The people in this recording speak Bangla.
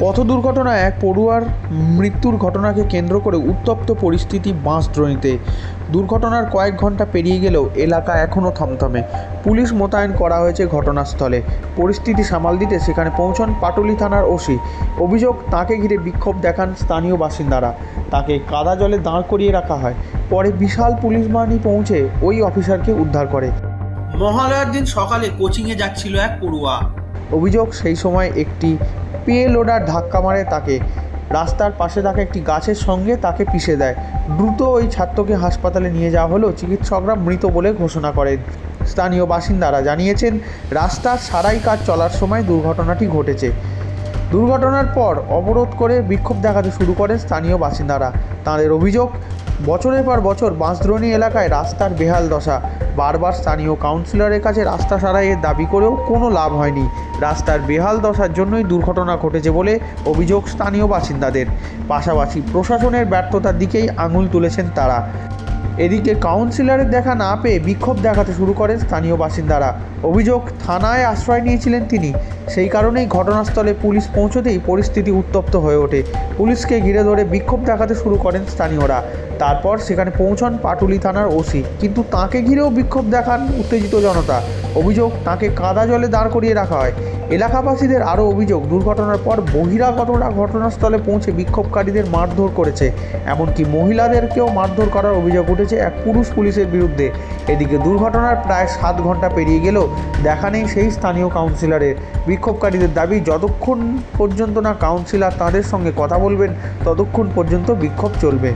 পথ দুর্ঘটনায় এক পড়ুয়ার মৃত্যুর ঘটনাকে কেন্দ্র করে উত্তপ্ত পরিস্থিতি বাঁশদ্রোণীতে দুর্ঘটনার কয়েক ঘণ্টা পেরিয়ে গেলেও এলাকা এখনও থমথমে। পুলিশ মোতায়েন করা হয়েছে ঘটনাস্থলে। পরিস্থিতি সামাল দিতে সেখানে পৌঁছন পাটুলি থানার ওসি। অভিযোগ, তাকে ঘিরে বিক্ষোভ দেখান স্থানীয় বাসিন্দারা। তাকে কাদা জলে দাঁড় করিয়ে রাখা হয়। পরে বিশাল পুলিশ বাহিনী পৌঁছে ওই অফিসারকে উদ্ধার করে। মহালয়ার দিন সকালে কোচিংয়ে যাচ্ছিল এক পড়ুয়া। অভিযোগ, সেই সময় একটি পে লোডার ধাক্কা মারে তাকে। রাস্তার পাশে থাকা একটি গাছের সঙ্গে তাকে পিষে দেয়। দ্রুত ওই ছাত্রকে হাসপাতালে নিয়ে যাওয়া হলেও চিকিৎসকরা মৃত বলে ঘোষণা করেন। স্থানীয় বাসিন্দারা জানিয়েছেন, রাস্তার সারাই কাজ চলার সময় দুর্ঘটনাটি ঘটেছে। দুর্ঘটনার পর অবরোধ করে বিক্ষোভ দেখাতে শুরু করেন স্থানীয় বাসিন্দারা। তাদের অভিযোগ বছরের পর বছর বাঁশদ্রোণী এলাকায় রাস্তার বেহাল দশা। বারবার স্থানীয় কাউন্সিলরের কাছে রাস্তা সারাইয়ের দাবি করেও কোনো লাভ হয়নি। রাস্তার বেহাল দশার জন্যই দুর্ঘটনা ঘটেছে বলে অভিযোগ স্থানীয় বাসিন্দাদের। পাশাপাশি প্রশাসনের ব্যর্থতার দিকেই আঙুল তুলেছেন তারা। এদিকে কাউন্সিলরের দেখা না পেয়ে বিক্ষোভ দেখাতে শুরু করেন স্থানীয় বাসিন্দারা। অভিযোগ, থানায় আশ্রয় নিয়েছিলেন তিনি। সেই কারণেই ঘটনাস্থলে পুলিশ পৌঁছতেই পরিস্থিতি উত্তপ্ত হয়ে ওঠে। পুলিশকে ঘিরে ধরে বিক্ষোভ দেখাতে শুরু করেন স্থানীয়রা। তারপর সেখানে পৌঁছন পাটুলি থানার ওসি। কিন্তু তাকে ঘিরেও বিক্ষোভ দেখান উত্তেজিত জনতা। অভিযোগ, তাকে কাদা জলে দাঁড় করিয়ে রাখা হয়। এলাকাবাসীদের আরও অভিযোগ, দুর্ঘটনার পর বহিরাগতরা ঘটনাস্থলে পৌঁছে বিক্ষোভকারীদের মারধর করেছে। এমনকি মহিলাদেরকেও মারধর করার অভিযোগ উঠেছে এক পুরুষ পুলিশের বিরুদ্ধে। এদিকে দুর্ঘটনার প্রায় সাত ঘণ্টা পেরিয়ে গেলেও দেখা নেই সেই স্থানীয় কাউন্সিলরের। বিক্ষোভকারীদের দাবি, যতক্ষণ পর্যন্ত না কাউন্সিলর তাদের সঙ্গে কথা বলবেন, ততক্ষণ পর্যন্ত বিক্ষোভ চলবে।